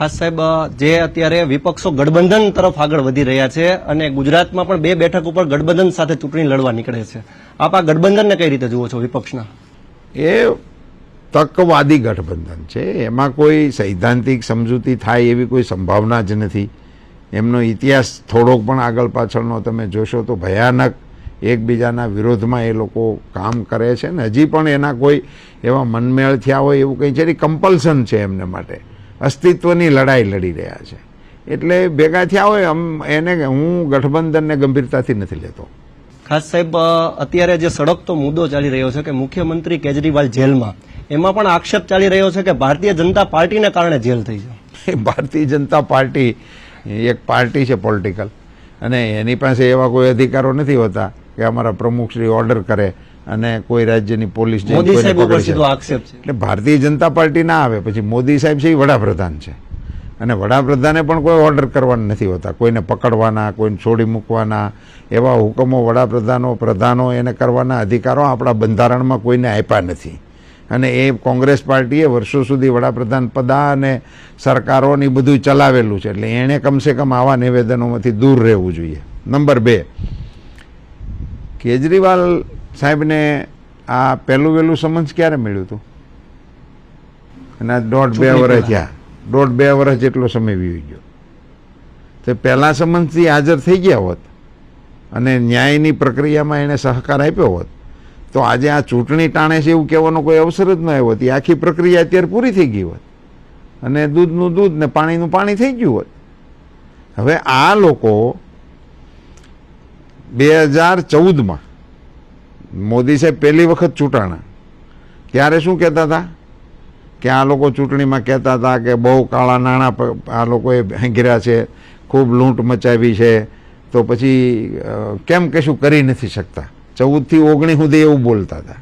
ખાસ સાહેબ જે અત્યારે વિપક્ષો ગઠબંધન તરફ આગળ વધી રહ્યા છે અને ગુજરાતમાં પણ બે બેઠક ઉપર ગઠબંધન સાથે ચૂંટણી લડવા નીકળે છે. આપ આ ગઠબંધનને કઈ રીતે જુઓ છો વિપક્ષના? એ તકવાદી ગઠબંધન છે. એમાં કોઈ સૈદ્ધાંતિક સમજૂતી થાય એવી કોઈ સંભાવના જ નથી. એમનો ઇતિહાસ થોડોક પણ આગળ પાછળનો તમે જોશો તો ભયાનક એકબીજાના વિરોધમાં એ લોકો કામ કરે છે ને હજી પણ એના કોઈ એવા મનમેળ થયા હોય એવું કંઈ છે કમ્પલ્સન છે એમને માટે. અસ્તિત્વની લડાઈ લડી રહ્યા છે. એટલે ભેગા થયા હોય એને હું ગઠબંધનને ગંભીરતાથી નથી લેતો. ખાસ સાહેબ અત્યારે જે સડકતો મુદ્દો ચાલી રહ્યો છે કે મુખ્યમંત્રી કેજરીવાલ જેલમાં એમાં પણ આક્ષેપ ચાલી રહ્યો છે કે ભારતીય જનતા પાર્ટીને કારણે જેલ થઈ છે. ભારતીય જનતા પાર્ટી એક પાર્ટી છે પોલિટિકલ. અને એની પાસે એવા કોઈ અધિકારો નથી હોતા. કે અમારા પ્રમુખશ્રી ઓર્ડર કરે અને કોઈ રાજ્યની પોલીસ એટલે ભારતીય જનતા પાર્ટી ના આવે પછી મોદી સાહેબ છે એ વડાપ્રધાન છે. અને વડાપ્રધાને પણ કોઈ ઓર્ડર કરવાના નથી હોતા. કોઈને પકડવાના કોઈને છોડી મૂકવાના એવા હુકમો વડાપ્રધાનો પ્રધાનો એને કરવાના અધિકારો આપણા બંધારણમાં કોઈને આપ્યા નથી. અને એ કોંગ્રેસ પાર્ટીએ વર્ષો સુધી વડાપ્રધાન પદા અને સરકારોની બધું ચલાવેલું છે. એટલે એણે કમસે કમ આવા નિવેદનોમાંથી દૂર રહેવું જોઈએ. નંબર બે કેજરીવાલ સાહેબને આ પહેલું વહેલું સમન્સ ક્યારે મળ્યું હતું? અને આ દોઢ બે વર્ષ થયા. દોઢ બે વર્ષ જેટલો સમય વીવી ગયો. તો પહેલા સમન્સથી હાજર થઈ ગયા હોત અને ન્યાયની પ્રક્રિયામાં એણે સહકાર આપ્યો હોત તો આજે આ ચૂંટણી ટાણે છે એવું કહેવાનો કોઈ અવસર જ ન આવ્યો હતી. આખી પ્રક્રિયા અત્યારે પૂરી થઈ ગઈ હોત. અને દૂધનું દૂધ ને પાણીનું પાણી થઈ ગયું હોત. હવે આ લોકો બે હજાર ચૌદમાં મોદી સાહેબ પહેલી વખત ચૂંટાણા. ત્યારે શું કહેતા હતા? કે આ લોકો ચૂંટણીમાં કહેતા હતા કે બહુ કાળા નાણાં આ લોકોએ ભેંગર્યા છે, ખૂબ લૂંટ મચાવી છે. તો પછી કેમ કશું કરી નથી શકતા? ચૌદથી ઓગણીસ સુધી એવું બોલતા હતા.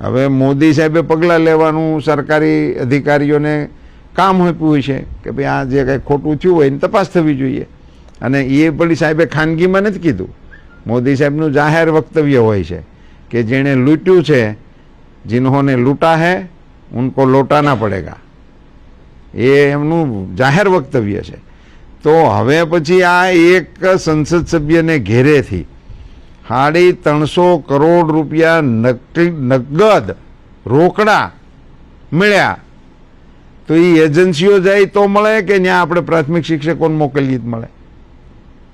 હવે મોદી સાહેબે પગલાં લેવાનું સરકારી અધિકારીઓને કામ આપ્યું છે કે ભાઈ આ જે કંઈ ખોટું થયું હોય એની તપાસ થવી જોઈએ. અને એ પડી સાહેબે ખાનગીમાં નથી કીધું. મોદી સાહેબનું જાહેર વક્તવ્ય હોય છે કે જેણે લૂંટ્યું છે, જિન્હોને લૂંટા હે, ઉનકો લોટાના પડેગા. એ એમનું જાહેર વક્તવ્ય છે. તો હવે પછી આ એક સંસદ સભ્યને ઘેરેથી સાડી ત્રણસો કરોડ રૂપિયા નગદ રોકડા મળ્યા. તો એ એજન્સીઓ જાય તો મળે કે ત્યાં આપણે પ્રાથમિક શિક્ષકોને મોકલીએ જ મળે?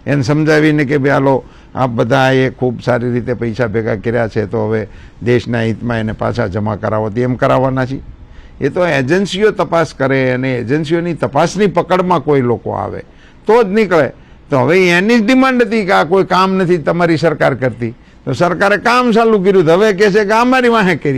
એને સમજાવીને કે ભાઈ, હાલો આ બધા એ ખૂબ સારી રીતે પૈસા ભેગા કર્યા છે, તો હવે દેશના હિતમાં એને પાછા જમા કરાવો. તો એમ કરાવવાના છે એ તો એજન્સીઓ તપાસ કરે અને એજન્સીઓની તપાસની પકડમાં કોઈ લોકો આવે, તો જ નીકળે. તો હવે એની જ ડિમાન્ડ હતી કે આ કોઈ કામ નથી તમારી સરકાર કરતી. તો સરકારે કામ ચાલુ કર્યું. હવે કહે છે કે અમારી વાહે કરી.